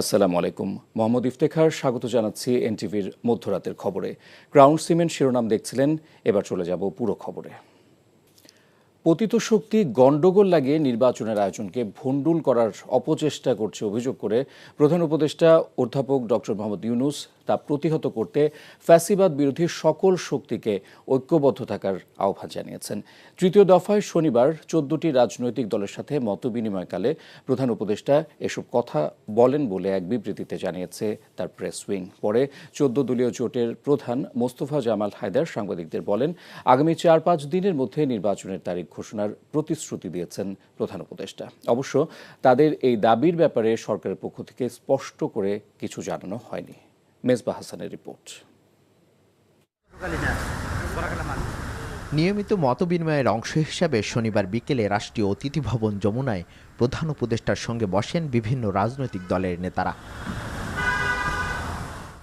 আসসালামু আলাইকুম। মোহাম্মদ ইফতেখার, স্বাগত জানাচ্ছি এনটিভির মধ্যরাতের খবরে। গ্রাউন্ড সিমেন্ট শিরোনাম দেখছিলেন, এবার চলে যাব পুরো খবরে। পতিত শক্তি গণ্ডগোল লাগিয়ে নির্বাচনের আয়োজনকে ভণ্ডুল করার অপচেষ্টা করছে অভিযোগ করে প্রধান উপদেষ্টা অধ্যাপক ডক্টর মোহাম্মদ ইউনুস। তা প্রতিহত করতে ফ্যাসিবাদ বিরোধী সকল শক্তিকে ঐক্যবদ্ধ থাকার আহ্বান জানিয়েছেন। তৃতীয় দফায় শনিবার চোদ্দটি রাজনৈতিক দলের সাথে মতবিনিময়কালে প্রধান উপদেষ্টা এসব কথা বলেন বলে এক বিবৃতিতে জানিয়েছে তার প্রেস উইং। পরে চোদ্দ দলীয় জোটের প্রধান মোস্তফা জামাল হায়দার সাংবাদিকদের বলেন, আগামী চার পাঁচ দিনের মধ্যে নির্বাচনের তারিখ ঘোষণার প্রতিশ্রুতি দিয়েছেন প্রধান উপদেষ্টা। অবশ্য তাদের এই দাবির ব্যাপারে সরকারের পক্ষ থেকে স্পষ্ট করে কিছু জানানো হয়নি। মেজবা হাসানের রিপোর্ট। নিয়মিত মতবিনিময়ের অংশ হিসাবে শনিবার বিকেলে রাষ্ট্রীয় অতিথি ভবন যমুনায় প্রধান উপদেষ্টার সঙ্গে বসেন বিভিন্ন রাজনৈতিক দলের নেতারা।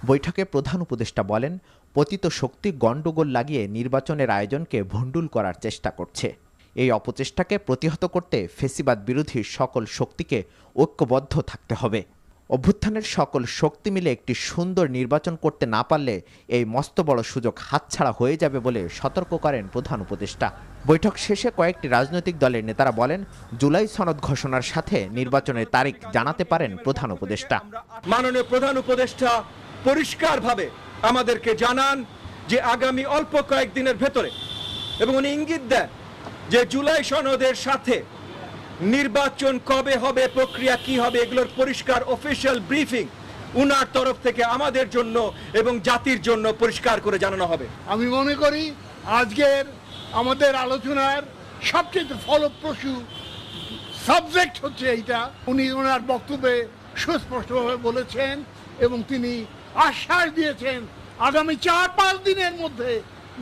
বৈঠকে প্রধান উপদেষ্টা বলেন, পতিত শক্তি গণ্ডগোল লাগিয়ে নির্বাচনের আয়োজনকে ভণ্ডুল করার চেষ্টা করছে। এই অপচেষ্টাকে প্রতিহত করতে ফেসিবাদ বিরোধী সকল শক্তিকে ঐক্যবদ্ধ থাকতে হবে। অভ্যুত্থানের সকল শক্তি মিলে একটি সুন্দর নির্বাচন করতে না পারলে এই মস্ত বড় সুযোগ হাতছাড়া হয়ে যাবে বলে সতর্ক করেন প্রধান উপদেষ্টা। বৈঠক শেষে কয়েকটি রাজনৈতিক দলের নেতারা বলেন, জুলাই সনদ ঘোষণার সাথে নির্বাচনের তারিখ জানাতে পারেন প্রধান উপদেষ্টা। মাননীয় প্রধান উপদেষ্টা, পরিষ্কারভাবে আমাদেরকে জানান যে আগামী অল্প কয়েকদিনের ভেতরে, এবং উনি ইঙ্গিত দেন যে জুলাই সনদের সাথে নির্বাচন কবে হবে, প্রক্রিয়া কি হবে, এগুলোর পরিষ্কার অফিসিয়াল ব্রিফিং উনার তরফ থেকে আমাদের জন্য এবং জাতির জন্য পরিষ্কার করে জানানো হবে। আমি মনে করি আজকের আমাদের আলোচনার সবচেয়ে ফলপ্রসূ সাবজেক্ট হচ্ছে এইটা। উনি ওনার বক্তব্যে সুস্পষ্টভাবে বলেছেন এবং তিনি আশ্বাস দিয়েছেন আগামী চার পাঁচ দিনের মধ্যে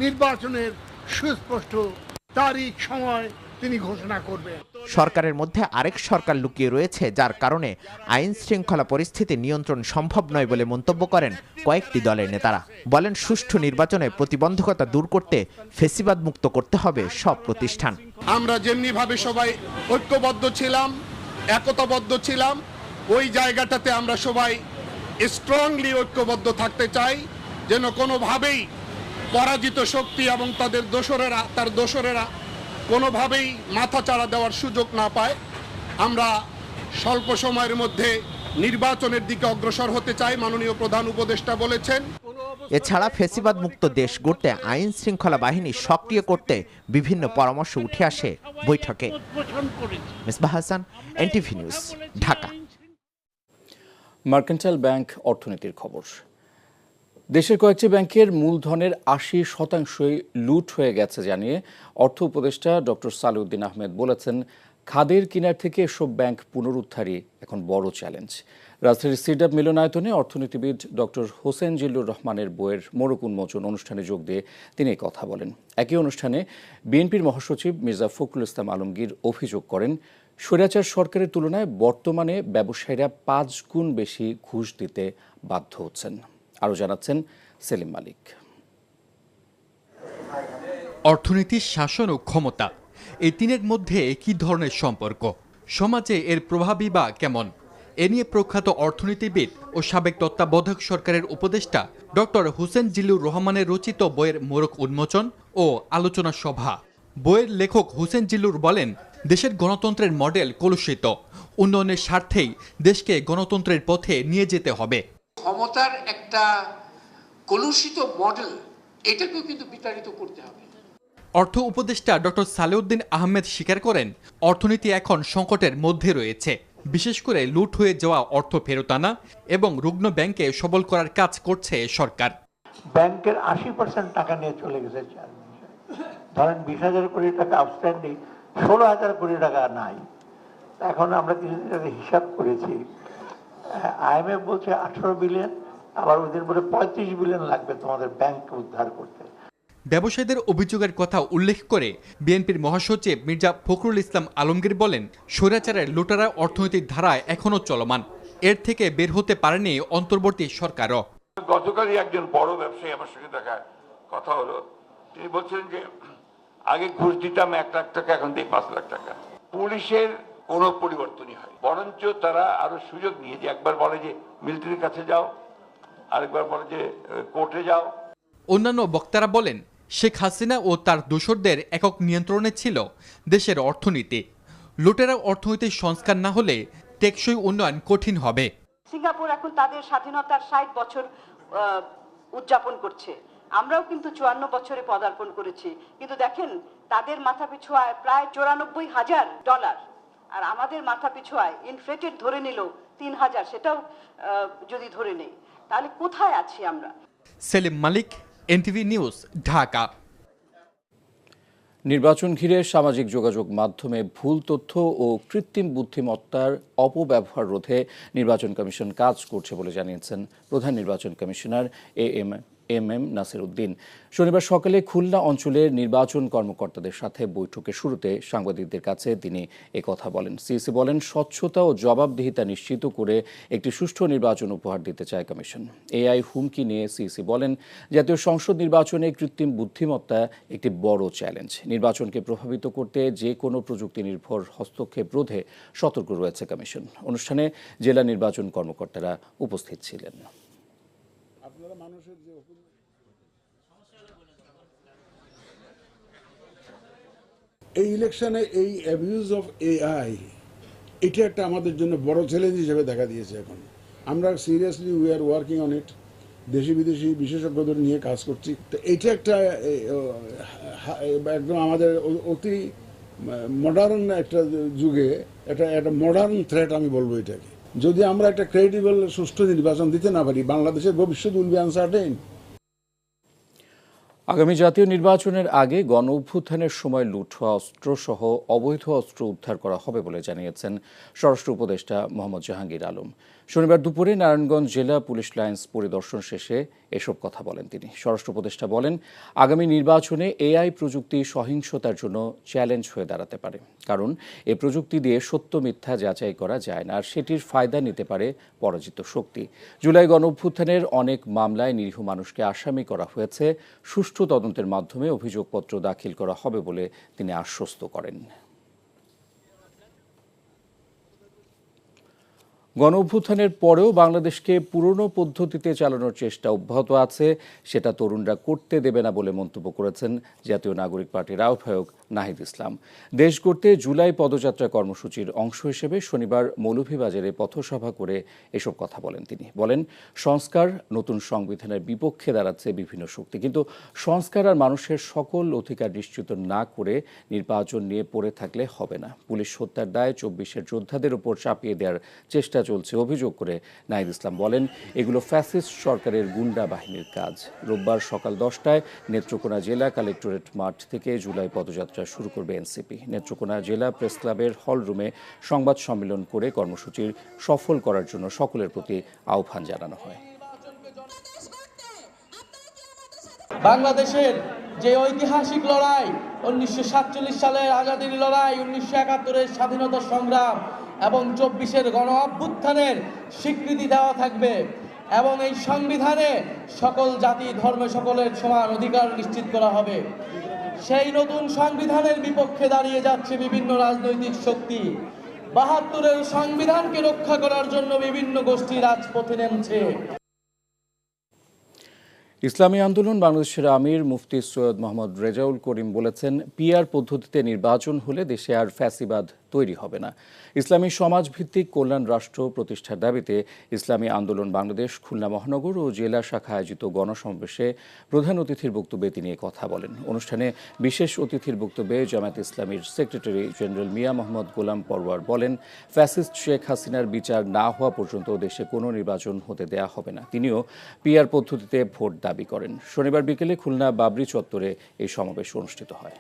নির্বাচনের সুস্পষ্ট তারিখ, সময় তিনি ঘোষণা করবেন। সরকারের মধ্যে আরেক সরকার লুকিয়ে রয়েছে যার কারণে আইন শৃঙ্খলা পরিস্থিতি নিয়ন্ত্রণ সম্ভব নয় বলে মন্তব্য করেন কয়েকটি দলের নেতারা। বলেন সুষ্ঠু নির্বাচনে প্রতিবন্ধকতা দূর করতে ফেসিবাদ মুক্ত করতে হবে সব প্রতিষ্ঠান। আমরা যেমনিভাবে সবাই ঐক্যবদ্ধ ছিলাম একতাবদ্ধ ছিলাম ওই জায়গাটাতে আমরা সবাই স্ট্রংলি ঐক্যবদ্ধ থাকতে চাই যেন কোনোভাবেই পরাজিত শক্তি এবং তাদের দোসরেরা তার দোসরেরা কোনোভাবেই মাথা চাড়া দেওয়ার সুযোগ না পায়। আমরা স্বল্প সময়ের মধ্যে নির্বাচনের দিকে অগ্রসর হতে চাই মাননীয় প্রধান উপদেষ্টা বলেছেন। এছাড়া ফেসিবাদ মুক্ত দেশ গড়তে আইন শৃঙ্খলা বাহিনী সক্রিয় করতে বিভিন্ন পরামর্শ উঠে আসে বৈঠকে। Misbah Hasan NTV news Dhaka. Mercantile bank অর্থনীতির খবর। দেশের কয়েকটি ব্যাংকের মূলধনের আশি শতাংশই লুট হয়ে গেছে জানিয়ে অর্থ উপদেষ্টা ডক্টর সালেউদ্দিন আহমেদ বলেছেন, খাদের কিনার থেকে এসব ব্যাংক পুনরুদ্ধারই এখন বড় চ্যালেঞ্জ। রাজধানীর সিডাপ মিলনায়তনে অর্থনীতিবিদ ডক্টর হোসেন জিল্লুর রহমানের বইয়ের মোড়ক উন্মোচন অনুষ্ঠানে যোগ দিয়ে তিনি কথা বলেন। একই অনুষ্ঠানে বিএনপির মহাসচিব মির্জা ফখরুল ইসলাম আলমগীর অভিযোগ করেন, স্বৈরাচার সরকারের তুলনায় বর্তমানে ব্যবসায়ীরা পাঁচ গুণ বেশি ঘুষ দিতে বাধ্য হচ্ছেন। আরও জানাচ্ছেন সেলিম মালিক। অর্থনীতি শাসন ও ক্ষমতা, এই তিনের মধ্যে কি ধরনের সম্পর্ক? সমাজে এর প্রভাবই বা কেমন? এ নিয়ে প্রখ্যাত অর্থনীতিবিদ ও সাবেক তত্ত্বাবধায়ক সরকারের উপদেষ্টা ডক্টর হুসেন জিল্লুর রহমানের রচিত বইয়ের মোড়ক উন্মোচন ও আলোচনা সভা। বইয়ের লেখক হুসেন জিল্লুর বলেন, দেশের গণতন্ত্রের মডেল কলুষিত। উন্নয়নের স্বার্থেই দেশকে গণতন্ত্রের পথে নিয়ে যেতে হবে। ক্ষমতার একটা কলুষিত মডেল এটাকেও কিন্তু বিতাড়িত করতে হবে। অর্থ উপদেষ্টা ডক্টর সালেউদ্দিন আহমেদ স্বীকার করেন অর্থনীতি এখন সংকটের মধ্যে রয়েছে। বিশেষ করে লুট হয়ে যাওয়া অর্থ ফেরত আনা এবং রুগ্ন ব্যাংকে সবল করার কাজ করছে সরকার। ব্যাংকের আশি পার্সেন্ট টাকা নিয়ে চলে গেছে ধরেন বিশ হাজার কোটি টাকা আউটস্ট্যান্ডিং ষোলো হাজার কোটি টাকা নাই। এখন আমরা কিছুদিন আগে হিসাব করেছি আইএমএফ বলছে আঠারো বিলিয়ন আবার ওদের বলে পঁয়ত্রিশ বিলিয়ন লাগবে তোমাদের ব্যাংক উদ্ধার করতে। ব্যবসায়ীদের অভিযোগের কথা উল্লেখ করে বিএনপির মহাসচিব মির্জা ফখরুল ইসলাম আলমগীর বলেন স্বৈরাচারের লুটারা অর্থনৈতিক ধারা এখনও চলমান। এর থেকে বের হতে পারেনি অন্তর্বর্তী সরকারও। গতকালই একজন বড় ব্যবসায়ী আমার সঙ্গে দেখা কথা হলো। তিনি বলছিলেন যে আগে ঘুষ দিতাম এক লাখ টাকা এখন দিই পাঁচ লাখ টাকা। পুলিশের কোনো পরিবর্তনই হয় বরঞ্চ তারা আরও সুযোগ নিয়ে যে একবার বলে যে মিলিটারির কাছে যাও। আরেকবার বলে যে কোর্টে যাও। অন্যান্য বক্তারা বলেন শেখ হাসিনা ও তার দোসরদের একক নিয়ন্ত্রণে ছিল দেশের অর্থনীতি। লুটেরা অর্থনৈতিক সংস্কার না হলে টেকসই উন্নয়ন কঠিন হবে। সিঙ্গাপুর এখন তাদের স্বাধীনতার ষাট বছর উদযাপন করছে। আমরাও কিন্তু চুয়ান্ন বছরে পদার্পণ করেছি। কিন্তু দেখেন তাদের মাথা পিছু আয় প্রায় চৌরানব্বই হাজার ডলার। আর আমাদের মাথা পিছু আয়। ইনফ্লেটেড ধরে নিল তিন হাজার সেটাও যদি ধরে নেই তাহলে কোথায় আছি আমরা? Salim Malik NTV news Dhaka. নির্বাচন ঘিরে সামাজিক যোগাযোগ মাধ্যমে ভুল তথ্য ও কৃত্রিম বুদ্ধিমত্তার অপব্যবহার রোধে নির্বাচন কমিশন কাজ করছে বলে জানিয়েছেন প্রধান নির্বাচন commissioner A M M M Nasir Uddin শনিবার সকালে খুলনা অঞ্চলের নির্বাচন কর্মকর্তাদের সাথে বৈঠকের শুরুতে সাংবাদিকদের কাছে তিনি কথা বলেন। সিইসি বলেন, স্বচ্ছতা ও জবাবদিহিতা নিশ্চিত করে একটি সুষ্ঠু নির্বাচন উপহার দিতে চায় কমিশন। এআই হুমকি নিয়ে সিইসি বলেন, জাতীয় সংসদ নির্বাচনে কৃত্রিম বুদ্ধিমত্তা একটি বড় চ্যালেঞ্জ। নির্বাচনকে প্রভাবিত করতে যে কোনো প্রযুক্তি নির্ভর হস্তক্ষেপ রোধে সতর্ক রয়েছে কমিশন। অনুষ্ঠানে জেলা নির্বাচন কর্মকর্তারা উপস্থিত ছিলেন। এই ইলেকশনে এই অ্যাবিউজ অফ এআই এটা একটা আমাদের জন্য বড় চ্যালেঞ্জ হিসেবে দেখা দিয়েছে এখন। আমরা seriously we are working on it দেশি বিদেশি বিশেষজ্ঞদের নিয়ে কাজ করছি। তো এটা একটা একদম আমাদের অতি মডার্ন একটা যুগে এটা একটা মডার্ন থ্রেট আমি বলব এটাকে। যদি আমরা একটা ক্রেডিবল সুষ্ঠু নির্বাচন দিতে না পারি বাংলাদেশের ভবিষ্যৎ উইল বি আনসার্টেন আগামী জাতীয় নির্বাচনের আগে গণ অভ্যুত্থানের সময় লুট হওয়া অস্ত্রসহ অবৈধ অস্ত্র উদ্ধার করা হবে বলে জানিয়েছেন স্বরাষ্ট্র উপদেষ্টা মোহাম্মদ জাহাঙ্গীর আলম। শনিবার দুপুরে নারায়ণগঞ্জ জেলা পুলিশ লাইন্স পরিদর্শন শেষে এসব কথা বলেন তিনি। স্বরাষ্ট্র উপদেষ্টা বলেন, আগামী নির্বাচনে এআই প্রযুক্তি সহিংসতার জন্য চ্যালেঞ্জ হয়ে দাঁড়াতে পারে। কারণ, এ প্রযুক্তি দিয়ে সত্য মিথ্যা যাচাই করা যায় না, আর সেটির ফায়দা নিতে পারে পরাজিত শক্তি। জুলাই গণ অভ্যুত্থানের অনেক মামলায় নিরীহ মানুষকে আসামি করা হয়েছে। সুষ্ঠু তদন্তের মাধ্যমে অভিযোগপত্র দাখিল করা হবে বলে তিনি আশ্বস্ত করেন। গণ অভ্যুত্থানের পরেও বাংলাদেশকে পুরনো পদ্ধতিতে চালানোর চেষ্টা অব্যাহত আছে, সেটা তরুণরা করতে দেবে না বলে মন্তব্য করেছেন জাতীয় নাগরিক পার্টির আহ্বায়ক নাহিদ ইসলাম। দেশ গড়তে জুলাই পদযাত্রা কর্মসূচির অংশ হিসেবে শনিবার মৌলভীবাজারে পথসভা করে এসব কথা বলেন তিনি। বলেন, সংস্কার নতুন সংবিধানের বিপক্ষে দাঁড়াচ্ছে বিভিন্ন শক্তি। কিন্তু সংস্কার আর মানুষের সকল অধিকার নিশ্চিত না করে নির্বাচন নিয়ে পড়ে থাকলে হবে না। পুলিশ হত্যার দায় চব্বিশের যোদ্ধাদের উপর চাপিয়ে দেওয়ার চেষ্টা চলছে অভিযোগ করে নাহিদ ইসলাম। বলেন, এগুলো ফ্যাসিস্ট সরকারের গুন্ডা বাহিনীর কাজ। রোববার সকাল দশটায় নেত্রকোনা জেলা কালেক্টরেট মাঠ থেকে জুলাই পদযাত্রা শুরু করবে এনসিপি। নেত্রকোনা জেলা প্রেস ক্লাবের হল রুমে সংবাদ সম্মেলন করে কর্মসূচির সফল করার জন্য সকলের প্রতি আহ্বান জানানো হয়। বাংলাদেশের যে ঐতিহাসিক লড়াই, উনিশশো সাতচল্লিশ সালের আজাদির লড়াই, উনিশশো একাত্তরের স্বাধীনতা সংগ্রাম এবং চব্বিশের গণ অভ্যুত্থানের স্বীকৃতি দেওয়া থাকবে এবং এই সংবিধানে সকল জাতি, ধর্ম, সকলের সমান অধিকার নিশ্চিত করা হবে। সেই নতুন সংবিধানের বিপক্ষে দাঁড়িয়ে যাচ্ছে বিভিন্ন রাজনৈতিক শক্তি। বাহাত্তরের সংবিধানকে রক্ষা করার জন্য বিভিন্ন গোষ্ঠী রাজপথে নেমছে। ইসলামী আন্দোলন বাংলাদেশের আমির মুফতি সৈয়দ মোহাম্মদ রেজাউল করিম বলেছেন, পিআর পদ্ধতিতে নির্বাচন হলে দেশে আর ফ্যাসিবাদ তৈরি হবে না। ইসলামী সমাজভিত্তিক কল্যাণ রাষ্ট্র প্রতিষ্ঠার দাবিতে ইসলামী আন্দোলন বাংলাদেশ, খুলনা মহানগর ও জেলা শাখা আয়োজিত গণসমাবেশে প্রধান অতিথির বক্তব্যে তিনি কথা বলেন। অনুষ্ঠানে বিশেষ অতিথির বক্তব্যে জামায়াত ইসলামীর সেক্রেটারি জেনারেল মিয়া মোহাম্মদ গোলাম পরওয়ার বলেন, ফ্যাসিস্ট শেখ হাসিনার বিচার না হওয়া পর্যন্ত দেশে কোনো নির্বাচন হতে দেয়া হবে না। তিনিও পিআর পদ্ধতিতে ভোট দাবি করেন। শনিবার বিকেলে খুলনা বাবরি চত্বরে এই সমাবেশ অনুষ্ঠিত হয়।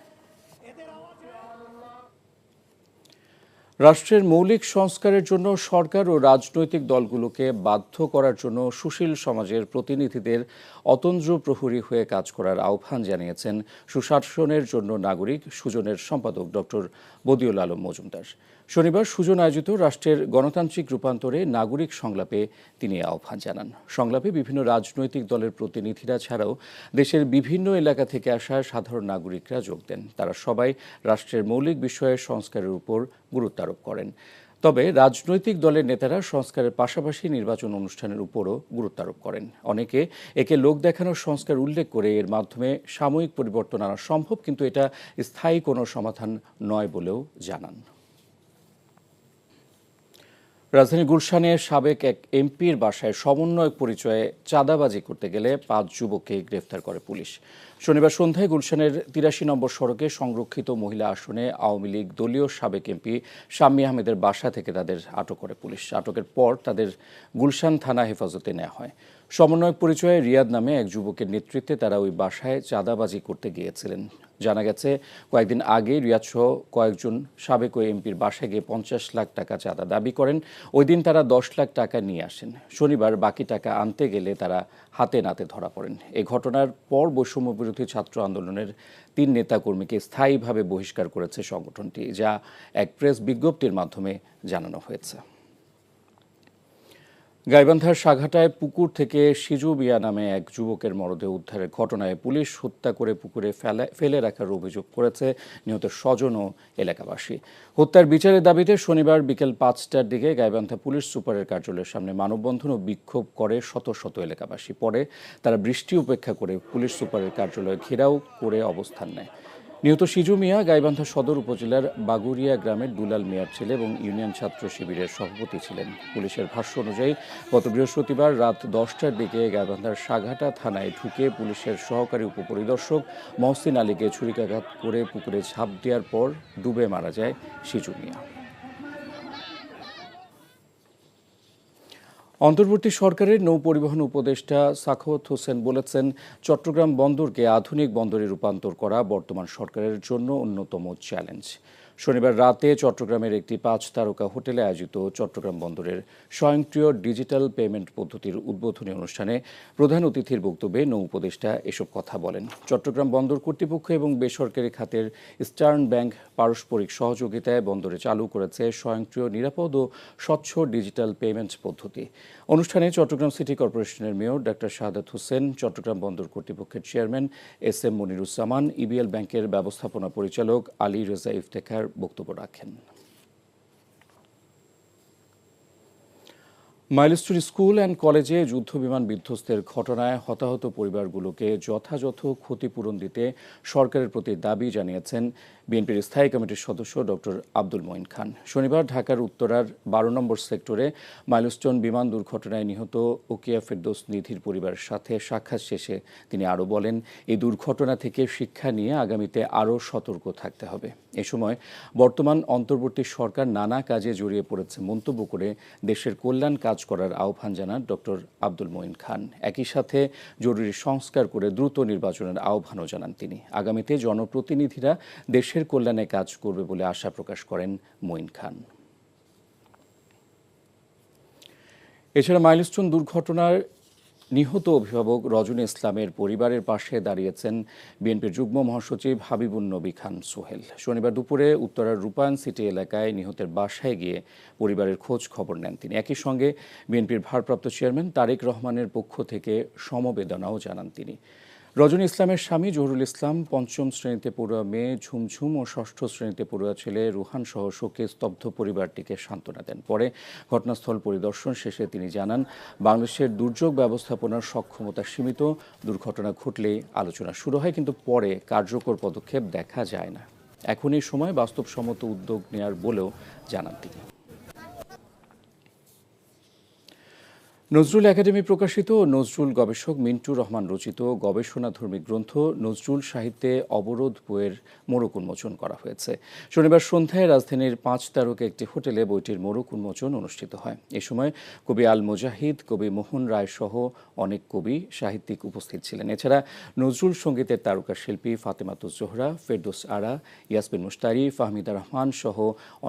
রাষ্ট্রের মৌলিক সংস্কারের জন্য সরকার ও রাজনৈতিক দলগুলোকে বাধ্য করার জন্য সুশীল সমাজের প্রতিনিধিদের অতন্দ্র প্রহরী হয়ে কাজ করার আহ্বান জানিয়েছেন সুশাসনের জন্য নাগরিক সুজনের সম্পাদক ডক্টর বদিউল আলম মজুমদার। শনিবার সুজন আয়োজিত রাষ্ট্রের গণতান্ত্রিক রূপান্তরে নাগরিক সংলাপে তিনি আহ্বান জানান। সংলাপে বিভিন্ন রাজনৈতিক দলের প্রতিনিধিরা ছাড়াও দেশের বিভিন্ন এলাকা থেকে আসা সাধারণ নাগরিকরা যোগ দেন। তারা সবাই রাষ্ট্রের মৌলিক বিষয়ে সংস্কারের উপর গুরুত্ব আরোপ করেন। তবে রাজনৈতিক দলের নেতারা সংস্কারের পাশাপাশি নির্বাচন অনুষ্ঠানের উপরও গুরুত্ব আরোপ করেন। অনেকে একে লোক দেখানোর সংস্কার উল্লেখ করে এর মাধ্যমে সাময়িক পরিবর্তন আনা সম্ভব, কিন্তু এটা স্থায়ী কোনো সমাধান নয় বলেও জানান। রাজধানী গুলশানে সাবেক এক এমপির বাসায় সমন্বয় পরিচয়ে চাঁদাবাজি করতে গেলে পাঁচ যুবককে গ্রেফতার করে পুলিশ। শনিবার সন্ধ্যায় গুলশানের তিরাশি নম্বর সড়কে সংরক্ষিত মহিলা আসনে আওয়ামী লীগ দলীয় সাবেক এমপি শাম্মী আহমেদের বাসা থেকে তাদের আটক করে পুলিশ। আটকের পর তাদের গুলশান থানা হেফাজতে নেওয়া হয়। সমন্বয়ক পরিচয়ে রিয়াদ নামে এক যুবকের নেতৃত্বে তারা ওই বাসায় চাঁদাবাজি করতে গিয়েছিলেন। জানা গেছে, কয়েকদিন আগে রিয়াদ সহ কয়েকজন সাবেক ওই এমপির বাসায় গিয়ে পঞ্চাশ লাখ টাকা চাঁদা দাবি করেন। ওই দিন তারা দশ লাখ টাকা নিয়ে আসেন। শনিবার বাকি টাকা আনতে গেলে তারা হাতে নাতে ধরা পড়েন। এ ঘটনার পর বৈষম্য বিরোধী ছাত্র আন্দোলনের তিন নেতাকর্মীকে স্থায়ীভাবে বহিষ্কার করেছে সংগঠনটি, যা এক প্রেস বিজ্ঞপ্তির মাধ্যমে জানানো হয়েছে। গাইবান্ধার সাঘাটায় পুকুর থেকে সিজু বিয়া নামে এক যুবকের মরদেহ উদ্ধারের ঘটনায় পুলিশ হত্যা করে পুকুরে ফেলে রাখার অভিযোগ করেছে নিহত স্বজন ও এলাকাবাসী। হত্যার বিচারের দাবিতে শনিবার বিকেল পাঁচটার দিকে গাইবান্ধা পুলিশ সুপারের কার্যালয়ের সামনে মানববন্ধন ও বিক্ষোভ করে শত শত এলাকাবাসী। পরে তারা বৃষ্টি উপেক্ষা করে পুলিশ সুপারের কার্যালয় ঘেরাও করে অবস্থান নেয়। নিহত সিজু মিয়া গাইবান্ধা সদর উপজেলার বাগুরিয়া গ্রামের দুলাল মিয়ার ছেলে এবং ইউনিয়ন ছাত্র শিবিরের সভাপতি ছিলেন। পুলিশের ভাষ্য অনুযায়ী, গত বৃহস্পতিবার রাত দশটার দিকে গাইবান্ধার সাঘাটা থানায় ঢুকে পুলিশের সহকারী উপপরিদর্শক মহসিন আলীকে ছুরিকাঘাত করে পুকুরে ঝাঁপ দেওয়ার পর ডুবে মারা যায় সিজু মিয়া। অন্তর্বর্তী সরকারের নৌ পরিবহন উপদেষ্টা সাখাওয়াত হোসেন বলেছেন, চট্টগ্রাম বন্দরকে আধুনিক বন্দরে রূপান্তর করা বর্তমান সরকারের জন্য অন্যতম চ্যালেঞ্জ। শনিবার রাতে চট্টগ্রামের একটি পাঁচ তারকা হোটেলে আয়োজিত চট্টগ্রাম বন্দরের স্বয়ংক্রিয় ডিজিটাল পেমেন্ট পদ্ধতির উদ্বোধনী অনুষ্ঠানে প্রধান অতিথির বক্তব্যে নৌ উপদেষ্টা এসব কথা বলেন। চট্টগ্রাম বন্দর কর্তৃপক্ষ এবং বেসরকারি খাতের স্টার্ন ব্যাংক পারস্পরিক সহযোগিতায় বন্দরে চালু করেছে স্বয়ংক্রিয় নিরাপদ ও স্বচ্ছ ডিজিটাল পেমেন্ট পদ্ধতি। অনুষ্ঠানে চট্টগ্রাম সিটি কর্পোরেশনের মেয়র ডাক্তার শাহাদাত হোসেন, চট্টগ্রাম বন্দর কর্তৃপক্ষের chairman S M Moniruzzaman, EBL ব্যাংকের ব্যবস্থাপনা পরিচালক আলী রেজা ইফতেখার বক্তব্য রাখেন। মাইলস্টোন স্কুল অ্যান্ড কলেজে যুদ্ধ বিমান বিধ্বস্তের ঘটনায় হতাহত পরিবারগুলোকে যথাযথ ক্ষতিপূরণ দিতে সরকারের প্রতি দাবি জানিয়েছেন বিএনপির স্থায়ী কমিটির সদস্য ডক্টর আব্দুল মঈন খান। শনিবার ঢাকার উত্তরার বারো নম্বর সেক্টরে মাইলস্টোন বিমান দুর্ঘটনায় নিহত ওকিয়া ফেরদোস নিধির পরিবারের সাথে সাক্ষাৎ শেষে তিনি আরও বলেন, এই দুর্ঘটনা থেকে শিক্ষা নিয়ে আগামীতে আরও সতর্ক থাকতে হবে। এ সময় বর্তমান অন্তর্বর্তী সরকার নানা কাজে জড়িয়ে পড়েছে মন্তব্য করে দেশের কল্যাণ কাজ করার আহ্বান জানান ডক্টর আব্দুল মঈন খান। একই সাথে জরুরি সংস্কার করে দ্রুত নির্বাচনের আহ্বানও জানান তিনি। আগামীতে জনপ্রতিনিধিরা দেশের কল্যাণে কাজ করবে বলে আশা প্রকাশ করেন মঈন খান। এছাড়া মাইলস্টোন দুর্ঘটনার নিহত অভিভাবক রজনী ইসলামের পরিবারের পাশে দাঁড়িয়েছেন বিএনপির যুগ্ম মহাসচিব হাবিবুন নবী খান সোহেল। শনিবার দুপুরে উত্তরার রূপায়ণ সিটি এলাকায় নিহতের বাসায় গিয়ে পরিবারের খোঁজ খবর নেন তিনি। একই সঙ্গে বিএনপির ভারপ্রাপ্ত চেয়ারম্যান তারেক রহমানের পক্ষ থেকে সমবেদনাও জানান তিনি। রজনী ইসলামের স্বামী জহুরুল ইসলাম পঞ্চম শ্রেণীতে পড়ুয়া মেয়ে ঝুমঝুম ও ষষ্ঠ শ্রেণীতে পড়ুয়া ছেলে রুহান সহ শোকে স্তব্ধ পরিবারটিকে সান্ত্বনা দেন। পরে ঘটনাস্থল পরিদর্শন শেষে তিনি জানান, বাংলাদেশের দুর্যোগ ব্যবস্থাপনার সক্ষমতা সীমিত, দুর্ঘটনা ঘটলেই আলোচনা শুরু হয়, কিন্তু পরে কার্যকর পদক্ষেপ দেখা যায় না। এখন এই সময় বাস্তবসম্মত উদ্যোগ নেয়ার বলেও জানান তিনি। নজরুল একাডেমি প্রকাশিত নজরুল গবেষক মিন্টু রহমান রচিত গবেষণাধর্মী গ্রন্থ নজরুল সাহিত্যে অবরোধ বইয়ের মোড়ক উন্মোচন করা হয়েছে। শনিবার সন্ধ্যায় রাজধানীর পাঁচ তারকা একটি হোটেলে বইটির মোড়ক উন্মোচন অনুষ্ঠিত হয়। এ সময় কবি আল মুজাহিদ, কবি মোহন রায় সহ অনেক কবি সাহিত্যিক উপস্থিত ছিলেন। এছাড়া নজরুল সঙ্গীতের তারকা শিল্পী ফাতেমাতুজ জোহরা, ফেরদোস আরা, ইয়াসমিন মুস্তারি ফাহমিদা রহমান সহ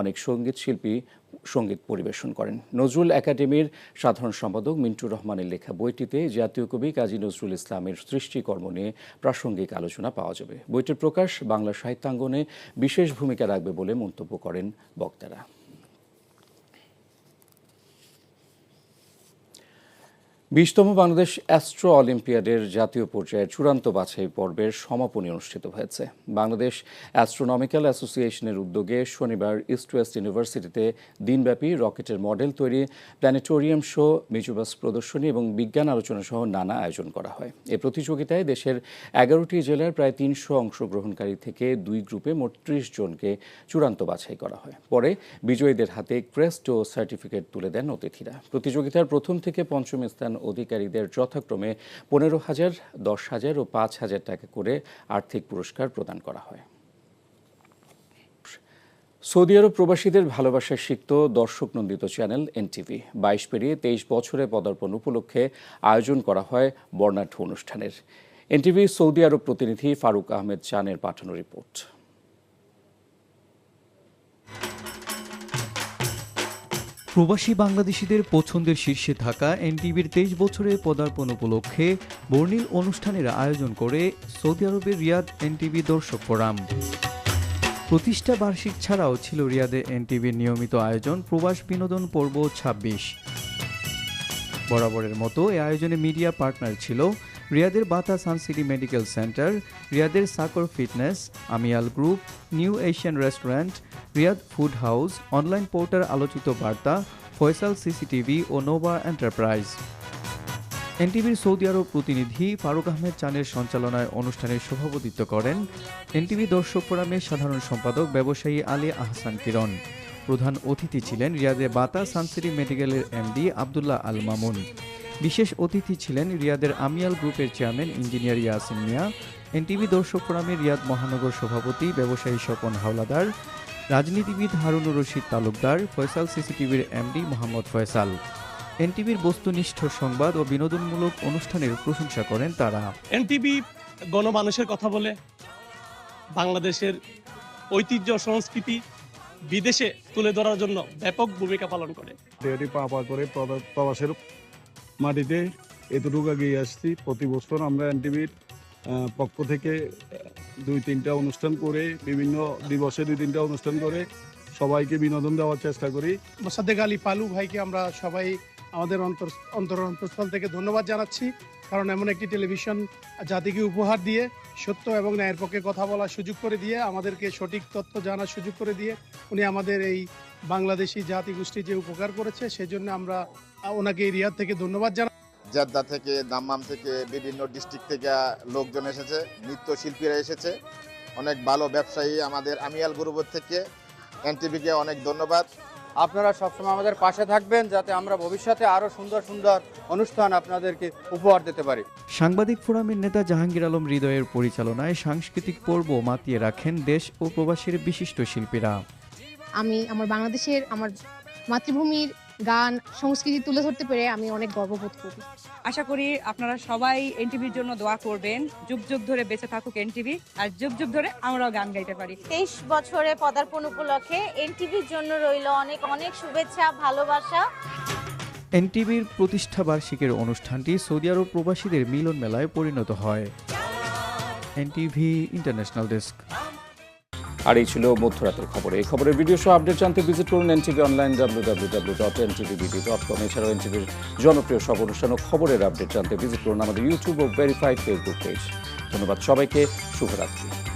অনেক সংগীত শিল্পী সংগীত পরিবেশন করেন। নজরুল একাডেমির সাধারণ সম্পাদক মিন্টু রহমানের লেখা বইটিতে জাতীয় কবি কাজী নজরুল ইসলামের সৃষ্টিকর্ম নিয়ে প্রাসঙ্গিক আলোচনা পাওয়া যাবে। বইটির প্রকাশ বাংলা সাহিত্যাঙ্গনে বিশেষ ভূমিকা রাখবে বলে মন্তব্য করেন বক্তারা। বিশতম বাংলাদেশ অ্যাস্ট্রো অলিম্পিয়াডের জাতীয় পর্যায়ের চূড়ান্ত বাছাই পর্বের সমাপনী অনুষ্ঠিত হয়েছে। বাংলাদেশ অ্যাস্ট্রোনমিক্যাল অ্যাসোসিয়েশনের উদ্যোগে শনিবার ইস্ট ওয়েস্ট ইউনিভার্সিটিতে দিনব্যাপী রকেটের মডেল তৈরি, প্ল্যানেটোরিয়াম শো, মিজুবাস প্রদর্শনী এবং বিজ্ঞান আলোচনা সহ নানা আয়োজন করা হয়। এ প্রতিযোগিতায় দেশের এগারোটি জেলার প্রায় তিনশো অংশগ্রহণকারী থেকে দুই গ্রুপে মোট ত্রিশ জনকে চূড়ান্ত বাছাই করা হয়। পরে বিজয়ীদের হাতে ক্রেস্ট ও সার্টিফিকেট তুলে দেন অতিথিরা। প্রতিযোগিতার প্রথম থেকে পঞ্চম স্থান অধিকারীদের যথাক্রমে পনেরো হাজার, দশ হাজার ও পাঁচ হাজার টাকা করে আর্থিক পুরস্কার প্রদান করা হয়। সৌদি আরব প্রবাসীদের ভালোবাসায় সিক্ত দর্শক নন্দিত চ্যানেল এনটিভি। বাইশ পেরিয়ে তেইশ বছরে পদার্পণ উপলক্ষে আয়োজন করা হয় বর্ণাঢ্য অনুষ্ঠানের। এনটিভি সৌদি আরব প্রতিনিধি ফারুক আহমেদ চানের পাঠানো রিপোর্ট। প্রবাসী বাংলাদেশিদের পছন্দের শীর্ষে থাকা এনটিভির তেইশ বছরের পদার্পণ উপলক্ষে বর্ণিল অনুষ্ঠানের আয়োজন করে সৌদি আরবের রিয়াদ এনটিভি দর্শক ফোরাম। প্রতিষ্ঠা বার্ষিক ছাড়াও ছিল রিয়াদে এনটিভির নিয়মিত আয়োজন প্রবাস বিনোদন পর্ব ছাব্বিশ। বরাবরের মতো এ আয়োজনে মিডিয়া পার্টনার ছিল রিয়াদের বাতা সানসিটি মেডিকেল সেন্টার, রিয়াদের Saqr fitness, আমিয়াল group, new Asian restaurant, Riyadh food house, online portal আলোচিত বার্তা, ফয়সাল সিসিটিভি ও নোভা এন্টারপ্রাইজ। এনটিভির সৌদি আরব প্রতিনিধি ফারুক আহমেদ চানের সঞ্চালনায় অনুষ্ঠানের সভাপতিত্ব করেন এনটিভি দর্শক ফোরামের সাধারণ সম্পাদক ব্যবসায়ী আলী আহসান কিরণ। প্রধান অতিথি ছিলেন রিয়াদের বাতা সানসিটি মেডিকেলের এমডি আবদুল্লাহ আল মামুন। বিশেষ অতিথি ছিলেন রিয়াদের আমিয়াল গ্রুপের chairman engineer Yasin Mia NTV দর্শক ফোরামের রিয়াদ মহানগর সভাপতি ব্যবসায়ী স্বপন হাওলাদার রাজনীতিবিদ হারুনুর রশিদ তালুকদার ফয়সাল সিসিটিভির এমডি মোহাম্মদ ফয়সাল। এনটিভির বস্তুনিষ্ঠ সংবাদ ও বিনোদনমূলক অনুষ্ঠানের প্রশংসা করেন তারা। এনটিভি গণমানুষের কথা বলে বাংলাদেশের ঐতিহ্য সংস্কৃতি বিদেশে তুলে ধরার জন্য ব্যাপক ভূমিকা পালন করে। প্রবাসের মাটিতে এতটুকু এগিয়ে আসছি। প্রতি বছর আমরা এনটিভির পক্ষ থেকে দুই তিনটা অনুষ্ঠান করে, বিভিন্ন দিবসে দুই তিনটা অনুষ্ঠান করে সবাইকে বিনোদন দেওয়ার চেষ্টা করি। মোসাদ্দেক আলী পালু ভাইকে আমরা সবাই আমাদের অন্তর অন্তর থেকে ধন্যবাদ জানাচ্ছি। কারণ এমন একটি টেলিভিশন জাতিকে উপহার দিয়ে, সত্য এবং ন্যায়ের পক্ষে কথা বলার সুযোগ করে দিয়ে, আমাদেরকে সঠিক তথ্য জানার সুযোগ করে দিয়ে, উনি আমাদের এই বাংলাদেশি জাতি গোষ্ঠী যে উপকার করেছে সেজন্য আমরা ওনাকে এই রিয়াদ থেকে ধন্যবাদ জানাই জেদ্দা থেকে দাম্মাম থেকে বিভিন্ন ডিস্ট্রিক্ট থেকে লোকজন এসেছে নৃত্যশিল্পীরা এসেছে। অনেক ভালো ব্যবসায়ী আমাদের আমিয়াল গ্রুপের থেকে এনটিভিকে অনেক ধন্যবাদ। আপনারা সবসময় আমাদের পাশে থাকবেন যাতে আমরা ভবিষ্যতে আরও সুন্দর সুন্দর অনুষ্ঠান আপনাদেরকে উপহার দিতে পারি। সাংবাদিক ফোরামের নেতা জাহাঙ্গীর আলম হৃদয়ের পরিচালনায় সাংস্কৃতিক পর্ব মাতিয়ে রাখেন দেশ ও প্রবাসীর বিশিষ্ট শিল্পীরা। আমি আমার বাংলাদেশের আমার মাতৃভূমির গান সংস্কৃতি তুলে ধরতে পেরে আমি অনেক গর্ববোধ করি। আশা করি আপনারা সবাই এনটিভির জন্য দোয়া করবেন। যুগ যুগ ধরে বেঁচে থাকুক এনটিভি আর যুগ যুগ ধরে আমরাও গান গাইতে পারি। তেইশ বছরে পদার্পণ উপলক্ষে এনটিভির জন্য রইল অনেক অনেক শুভেচ্ছা ভালোবাসা। এনটিভির প্রতিষ্ঠা বার্ষিকের অনুষ্ঠানটি সৌদি আরব প্রবাসীদের মিলন মেলায় পরিণত হয়। NTV international desk. আর এই ছিল মধ্যরাতের খবর। এই খবরের ভিডিও সহ আপডেট জানতে ভিজিট করুন NTV online W W W dot ntvbd dot com এছাড়াও এনটিভির জনপ্রিয় সব অনুষ্ঠান ও খবরের আপডেট জানতে ভিজিট করুন আমাদের ইউটিউব ও ভেরিফাইড ফেসবুক পেজ ধন্যবাদ সবাইকে, শুভরাত্রি।